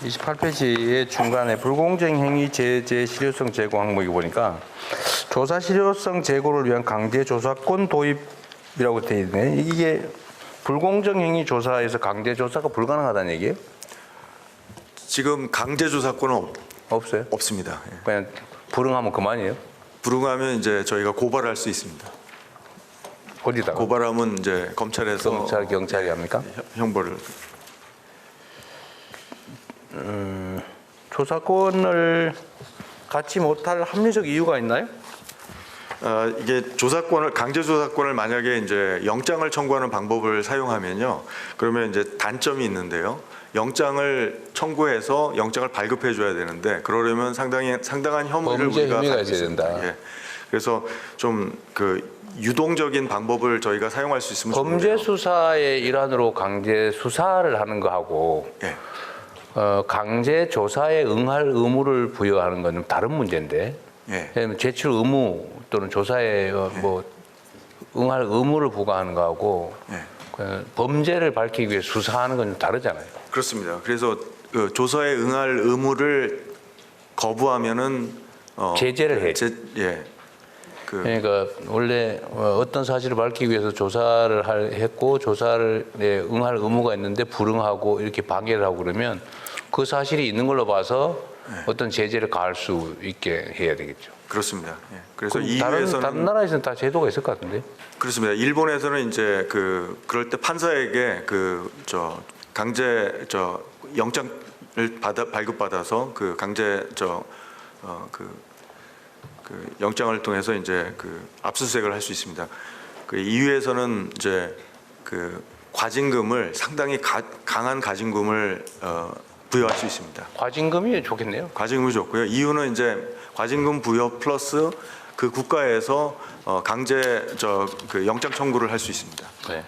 28페이지의 중간에 불공정 행위 제재 실효성 제고 항목이 보니까 조사 실효성 제고를 위한 강제 조사권 도입이라고 되어 있네. 이게 불공정 행위 조사에서 강제 조사가 불가능하다는 얘기예요? 지금 강제 조사권은 없, 없어요? 없습니다. 예. 그냥 불응하면 그만이에요? 불응하면 이제 저희가 고발할 수 있습니다. 어디다가? 고발하면 이제 검찰에서 검찰, 경찰이 합니까? 형- 형벌을 조사권을 갖지 못할 합리적 이유가 있나요? 아, 이게 조사권을 강제 조사권을 만약에 이제 영장을 청구하는 방법을 사용하면요. 그러면 이제 단점이 있는데요. 영장을 청구해서 영장을 발급해 줘야 되는데 그러려면 상당히 상당한 혐의를 우리가 갖고 있어야. 된다. 예. 그래서 좀 그 유동적인 방법을 저희가 사용할 수 있으면 범죄 좋은데요. 수사의 일환으로 강제 수사를 하는 거하고 예. 어, 강제 조사에 응할 의무를 부여하는 건좀 다른 문제인데 예. 예를 들면 제출 의무 또는 조사에 어, 뭐 응할 의무를 부과하는 거하고 예. 그 범죄를 밝히기 위해 수사하는 건좀 다르잖아요. 그렇습니다. 그래서 그 조사에 응할 의무를 거부하면은 어, 제재를 해요. 제, 예. 그 그러니까 원래 어, 어떤 사실을 밝히기 위해서 조사를 할- 했고 조사를 예, 응할 의무가 있는데 불응하고 이렇게 방해를 하고 그러면 그 사실이 있는 걸로 봐서 어떤 제재를 가할 수 있게 해야 되겠죠. 그렇습니다. 예. 그래서 이유에서는 다른 나라에서는 다 제도가 있을 것 같은데. 그렇습니다. 일본에서는 이제 그 그럴 때 판사에게 그 저 강제 저 영장을 받아 발급받아서 그 강제 저어그 그 영장을 통해서 이제 그 압수수색을 할 수 있습니다. 그 이유에서는 이제 그 과징금을 상당히 가, 강한 과징금을 어, 부여할 수 있습니다. 과징금이 좋겠네요. 과징금이 좋고요. 이유는 이제 과징금 부여 플러스 그 국가에서 어, 강제 저 그 영장 청구를 할 수 있습니다. 네.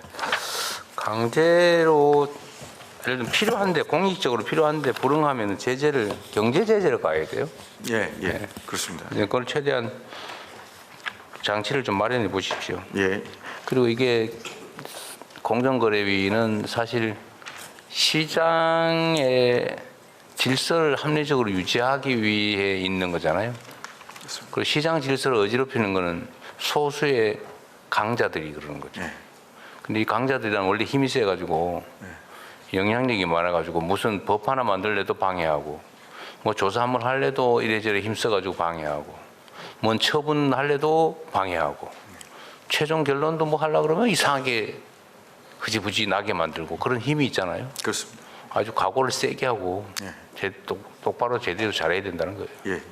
강제로 예를 들면 필요한데 공익적으로 필요한데 불응하면 제재를 경제 제재를 가야 돼요. 예, 예, 그렇습니다. 이제 그걸 최대한 장치를 좀 마련해 보십시오. 예, 그리고 이게 공정거래위는 사실 시장의 질서를 합리적으로 유지하기 위해 있는 거잖아요. 그리고 시장 질서를 어지럽히는 거는 소수의 강자들이 그러는 거죠. 예. 근데 이 강자들이란 원래 힘이 세가지고 영향력이 많아가지고 무슨 법 하나 만들래도 방해하고 뭐 조사 한번 할래도 이래저래 힘써가지고 방해하고 뭔 처분 할래도 방해하고 최종 결론도 뭐 하려 그러면 이상하게 흐지부지 나게 만들고 그런 힘이 있잖아요. 그렇습니다. 아주 각오를 세게 하고 예. 제, 똑, 똑바로 제대로 잘해야 된다는 거예요. 예.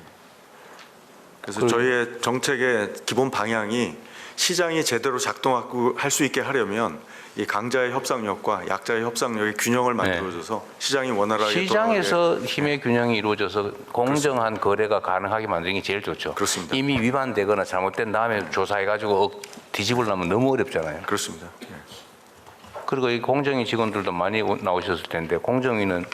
그래서 그- 저희의 정책의 기본 방향이 시장이 제대로 작동하고 할 수 있게 하려면 이 강자의 협상력과 약자의 협상력의 균형을 만들어줘서 시장이 원활하게 네. 시장에서 힘의 균형이 이루어져서 공정한 거래가 가능하게 만드는 게 제일 좋죠. 그렇습니다. 이미 위반되거나 잘못된 다음에 조사해가지고 억- 뒤집으려면 너무 어렵잖아요. 그렇습니다. 예. 그리고 이 공정위 직원들도 많이 오- 나오셨을 텐데 공정위는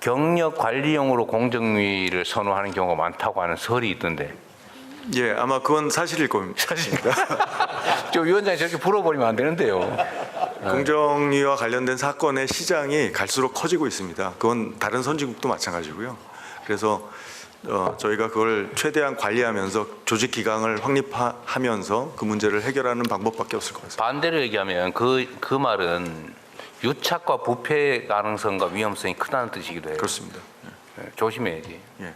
경력 관리용으로 공정위를 선호하는 경우가 많다고 하는 설이 있던데 예, 아마 그건 사실일 겁니다. 사실입니다. 저 위원장이 저렇게 불어버리면 안 되는데요. 공정위와 관련된 사건의 시장이 갈수록 커지고 있습니다. 그건 다른 선진국도 마찬가지고요. 그래서 어, 저희가 그걸 최대한 관리하면서 조직 기강을 확립하면서 그 문제를 해결하는 방법밖에 없을 것 같습니다. 반대로 얘기하면 그, 그 말은 유착과 부패 가능성과 위험성이 크다는 뜻이기도 해요. 그렇습니다. 예, 조심해야지. 예.